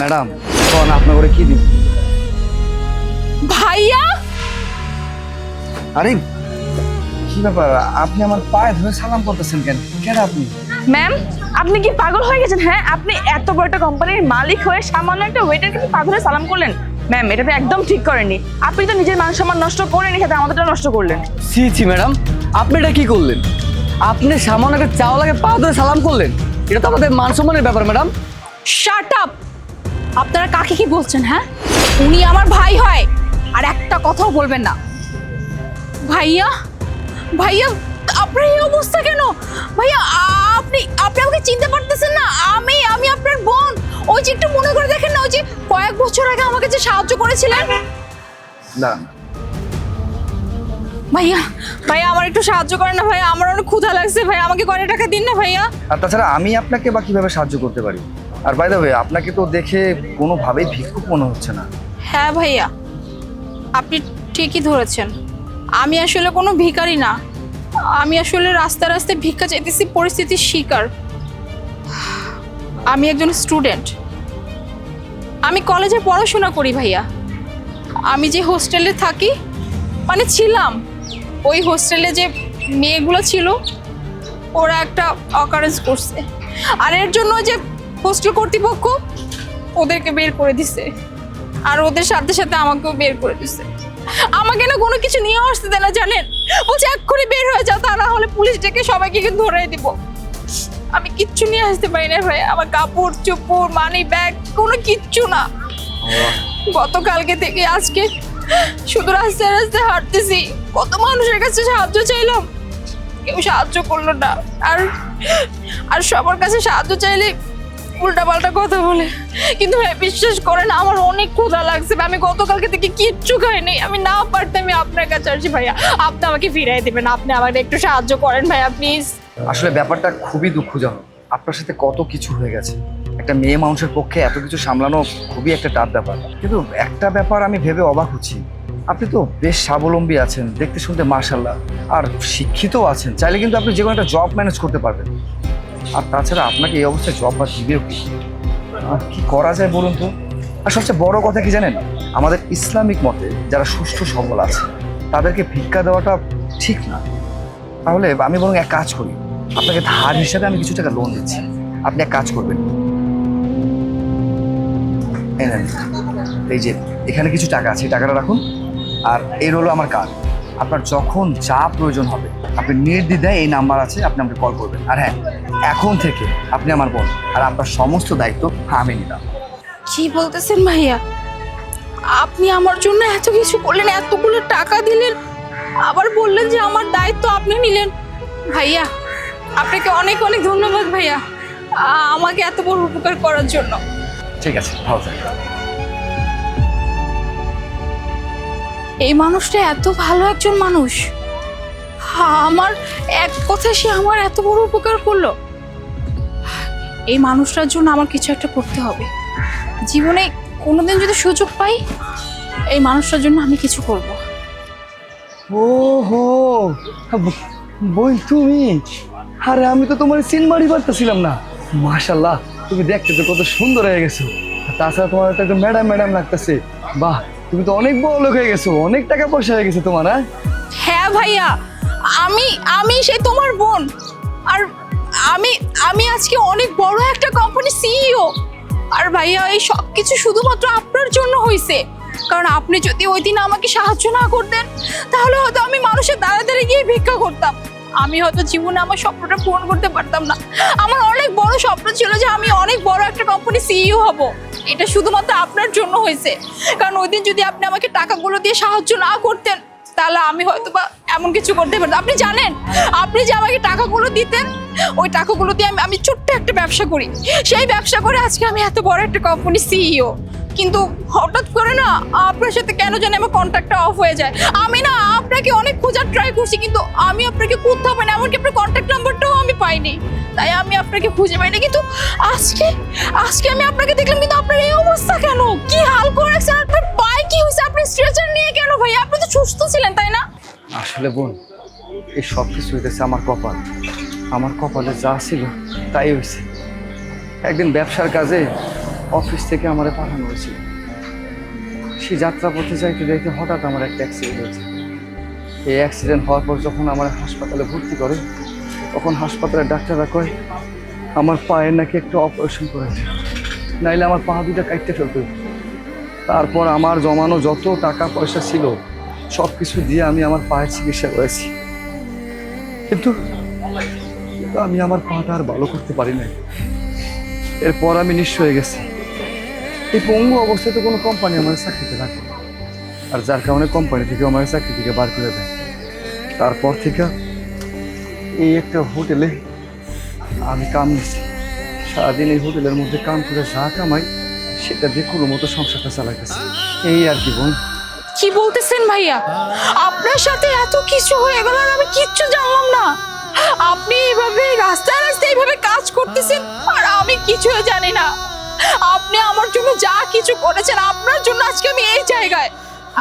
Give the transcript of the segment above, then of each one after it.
Madam কোন আপনার করে কি দিন ভাইয়া? আরে কি ব্যাপার? আপনি আমার পায়ে ধরে সালাম করতেছেন কেন? কেন আপনি? ম্যাম আপনি কি পাগল হয়ে গেছেন হ্যাঁ? আপনি এত বড় একটা কোম্পানির মালিক হয়ে সামান্য একটা ওয়েটারকে কি পাগল হয়ে সালাম করলেন? ম্যাম এটা তো একদম ঠিক করেননি। আপনি তো নিজের মান সম্মান নষ্ট করেনি সাথে আমাদেরটা নষ্ট করলেন। ছি ছি ম্যাডাম আপনি এটা কি করলেন? আপনি সামান্য একটা চাওয়ালাকে পা ধরে সালাম করলেন? এটা তো আমাদের মান সম্মানের ব্যাপার ম্যাডাম। শাট আপ আপনারা কাকে কি বলছেন হ্যাঁ? উনি আমার ভাই হয়। আর একটা কথাও বলবেন না। ভাইয়া ভাইয়া আপনার এই অবস্থা কেন? ভাইয়া আপনি আপনি আমাকে চিনতে পারতেছেন না। আমি আমি আপনার বোন। ওই যে একটু মনে করে দেখেন না ওই যে কয়েক বছর আগে আমাকে যে সাহায্য করেছিলেন। না। ভাইয়া ভাইয়া আমার একটু সাহায্য করেন না ভাইয়া। আমার অনেক ক্ষুধা লাগছে ভাইয়া। আমাকে কয় টাকা দিন না ভাইয়া? আর তাছাড়া আমি আপনাকে বা কীভাবে সাহায্য করতে পারি? আর বাই দ্য ওয়ে আপনাকে তো দেখে কোনোভাবেই ভিক্ষুক মনে হচ্ছে না। হ্যাঁ ভাইয়া, আপনি ঠিকই ধরেছেন। আমি আসলে কোনো ভিখারি না। আমি আসলে রাস্তা রাস্তায় ভিক্ষা চাইতেছি, পরিস্থিতির শিকার। আমি একজন স্টুডেন্ট আমি কলেজে পড়াশোনা করি ভাইয়া। আমি যে হোস্টেলে থাকি মানে ছিলাম। ওই হোস্টেলে যে মেয়েগুলো ছিল, ওরা একটা অকারেন্স করছে। আর এর জন্য যে হোস্টেল কর্তৃপক্ষ ওদেরকে বের করে দিছে। আর ওদের সাথে সাথে আমাকেও বের করে দিছে। আমাকে না কোনো কিছু নিয়ে আসতে দেয় না, জানেন? বলছে, এক্ষুনি বের হয়ে যাও তা না হলে পুলিশ ডেকে সবাইকে কিন্তু ধরে দিব। আমি কিচ্ছু নিয়ে আসতে পারি না ভাই। আমার কাপড়, চোপড় মানি ব্যাগ কোনো কিচ্ছু না। গতকালকে থেকে আজকে শুধু রাস্তায় রাস্তায় হাঁটতেছি। কত মানুষের কাছে সাহায্য চাইলাম। কেউ সাহায্য করল না। আর আর সবার কাছে সাহায্য চাইলে উল্টাপাল্টা কথা বলে। কিন্তু ভাই বিশ্বাস করেন আমার অনেক ক্ষুধা লাগছে আমি গতকালকে থেকে কিচ্ছু খাইনি। আমি না পারতে আমি আপনার কাছে আসি ভাইয়া। আপনি আমাকে ফিরাই দেবেন। আপনি আমাকে একটু সাহায্য করেন ভাইয়া প্লিজ। আসলে ব্যাপারটা খুবই দুঃখজনক। আপনার সাথে কত কিছু হয়ে গেছে। একটা মেয়ে মানুষের পক্ষে এত কিছু সামলানো খুবই একটা টাফ ব্যাপার। কিন্তু একটা ব্যাপার আমি ভেবে অবাক হচ্ছি। আপনি তো বেশ স্বাবলম্বী আছেন দেখতে শুনতে মার্শাল্লাহ আর শিক্ষিতও আছেন। চাইলে কিন্তু আপনি যে কোনো একটা জব ম্যানেজ করতে পারবেন। আর তাছাড়া আপনাকে এই অবস্থায় জব বা দিবেও কি? কি করা যায় বলুন তো? আর সবচেয়ে বড় কথা কি জানেন? আমাদের ইসলামিক মতে যারা সুষ্ঠু সবল আছে, তাদেরকে ভিক্ষা দেওয়াটা ঠিক না। তাহলে আমি বরং এক কাজ করি। আপনাকে ধার হিসাবে আমি কিছু টাকা লোন দিচ্ছি। আপনি এক কাজ করবেন। এই যে, এখানে কিছু টাকা আছে টাকাটা রাখুন। আর এর হলো আমার কার্ড আপনার যখন যা প্রয়োজন হবে, আপনি নির্দ্বিধায় এই নাম্বার আছে, আপনি আমাকে কল করবেন। আর হ্যাঁ এখন থেকে আপনি আমার বোন আর আপনার সমস্ত দায়িত্ব আমি নিলাম। কি বলতেছেন ভাইয়া? আপনি আমার জন্য এত কিছু করলেন এতগুলো টাকা দিলেন আবার বললেন যে আমার দায়িত্ব আপনি নিলেন। ভাইয়া আপনাকে অনেক অনেক ধন্যবাদ ভাইয়া আমাকে এত বড় উপকার করার জন্য। ঠিক আছে ভালো থাকবেন। এই মানুষটা এত ভালো একজন মানুষ। আমার এক কথা সে আমার এত বড় উপকার করল। এই মানুষটার জন্য আমার কিছু একটা করতে হবে। জীবনে কোনোদিন যদি সুযোগ পাই এই মানুষটার জন্য আমি কিছু করব। ও হো বই তুমি? আরে আমি তো তোমার সিনমারি পারতেছিলাম না। মাশাল্লাহ তুমি দেখতে তো কত সুন্দর হয়ে গেছো। তাছাড়া তোমার একটা ম্যাডাম ম্যাডাম লাগতেছে। বাহ তুমি তো অনেক বড় লোক হয়ে গেছো অনেক টাকা পয়সা হয়ে গেছে তোমার হ্যাঁ? হ্যাঁ ভাইয়া আমি আমি সেই তোমার বোন। আর আমি আমি আজকে অনেক বড় একটা কোম্পানি সিইও আর ভাইয়া, এই সব কিছু শুধুমাত্র আপনার জন্য হয়েছে কারণ আপনি যদি ওই দিন আমাকে সাহায্য না করতেন, তাহলে হয়তো আমি মানুষের দাঁড়া দাঁড়িয়ে গিয়ে ভিক্ষা করতাম। আমি হয়তো জীবনে আমার স্বপ্নটা পূরণ করতে পারতাম না। আমার অনেক বড় স্বপ্ন ছিল যে আমি অনেক বড় একটা কোম্পানি সিইও হব। এটা শুধুমাত্র আপনার জন্য হয়েছে কারণ ওই দিন যদি আপনি আমাকে টাকাগুলো দিয়ে সাহায্য না করতেন তাহলে আমি হয়তো বা এমন কিছু করতে পারতাম। আপনি জানেন, আপনি যে আমাকে টাকাগুলো দিতেন, ওই টাকাগুলো দিয়ে আমি আমি ছোট্ট একটা ব্যবসা করি। সেই ব্যবসা করে আজকে আমি এত বড় একটা কোম্পানি সিইও কিন্তু হঠাৎ করে না আপনার সাথে কেন জানি আমার কন্ট্যাক্টটা অফ হয়ে যায়। আমি না আপনাকে অনেক খোঁজার ট্রাই করছি, কিন্তু আমি আপনাকে কোথাও পাইনি এমনকি আপনার কন্ট্যাক্ট নাম্বারটাও আমি পাইনি। তাই আমি আপনাকে খুঁজে পাইনি। কিন্তু আজকে আজকে আমি আপনাকে দেখলাম, কিন্তু আপনার এই অবস্থা কেন? কি হাল স্ট্রেচার নিয়ে কেন ভাই? আপনি তো সুস্থ ছিলেন, তাই না? আসলে বোন, এই সব কিছু হইতেছে আমার কপাল। আমার কপালে যা ছিল, তাই হয়েছে একদিন ব্যবসার কাজে অফিস থেকে আমারে পাঠানো হয়েছিল। সেই যাত্রাপথে যাইতে যাইতে হঠাৎ আমার একটা অ্যাক্সিডেন্ট হয়েছে। এই অ্যাক্সিডেন্ট হওয়ার পর যখন আমার হাসপাতালে ভর্তি করে, তখন হাসপাতালের ডাক্তাররা কয়, আমার পায়ের নাকি একটু অপারেশন করেছে। নাইলে আমার পা দুটা কাটতে ফেলতে। তারপর আমার জমানো যত টাকা পয়সা ছিল, সব কিছু দিয়ে আমি আমার পায়ের চিকিৎসা করেছি। কিন্তু আমি আমার পাটা আর ভালো করতে পারি নাই। এরপর আমি নিঃস্ব হয়ে গেছি। এই পঙ্গু অবস্থায় তো কোনো কোম্পানি আমার চাকরিতে না। আর যার কারণে কোম্পানি থেকে আমার চাকরি থেকে বার করে দেয়। তারপর থেকে এই একটা হোটেলে আমি কাম নিছি সারাদিন এই হোটেলের মধ্যে কাম করে যা কামাই সেটা দিয়ে কোনো মতো সংসারটা চালাইতেছি। এই আর কি বোন কি বলতেছেন ভাইয়া? আপনার সাথে এত কিছু হয়ে গেল আর আমি কিচ্ছু জানলাম না। আপনি এইভাবে রাস্তায় রাস্তায় এইভাবে কাজ করতেছেন আর আমি কিছুই জানি না। আপনি আমার জন্য যা কিছু করেছেন, আপনার জন্য আজকে আমি এই জায়গায়।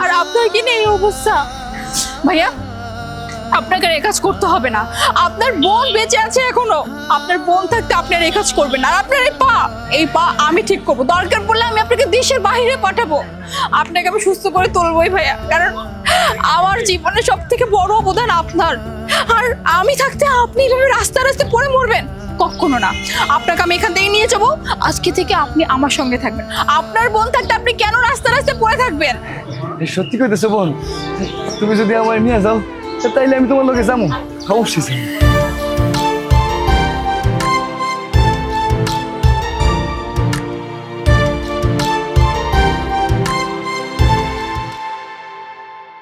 আর আপনার কি এই অবস্থা? ভাইয়া আপনাকে আর এ কাজ করতে হবে না। আপনার বোন বেঁচে আছে এখনও। আপনার বোন থাকতে আপনি আর এ কাজ করবেন আর আপনার এই পা এই পা আমি ঠিক করব। দরকার পড়লে আমি আপনাকে দেশের বাইরে পাঠাবো। আপনাকে আমি সুস্থ করে তুলবই ভাইয়া। কারণ আমার জীবনে সব থেকে বড় অবদান আপনার। আর আমি থাকতে আপনি এভাবে রাস্তা রাস্তায় পড়ে মরবেন? কখনো না। আপনাকে আমি এখান থেকে নিয়ে যাব। আজকে থেকে আপনি আমার সঙ্গে থাকবেন। আপনার বোন থাকতে আপনি কেন রাস্তা রাস্তায় পড়ে থাকবেন? সত্যি কইতেছো বোন? তুমি যদি আমার নিয়ে যাও তাইলে আমি তোমার লোকে যাব অবশ্যই।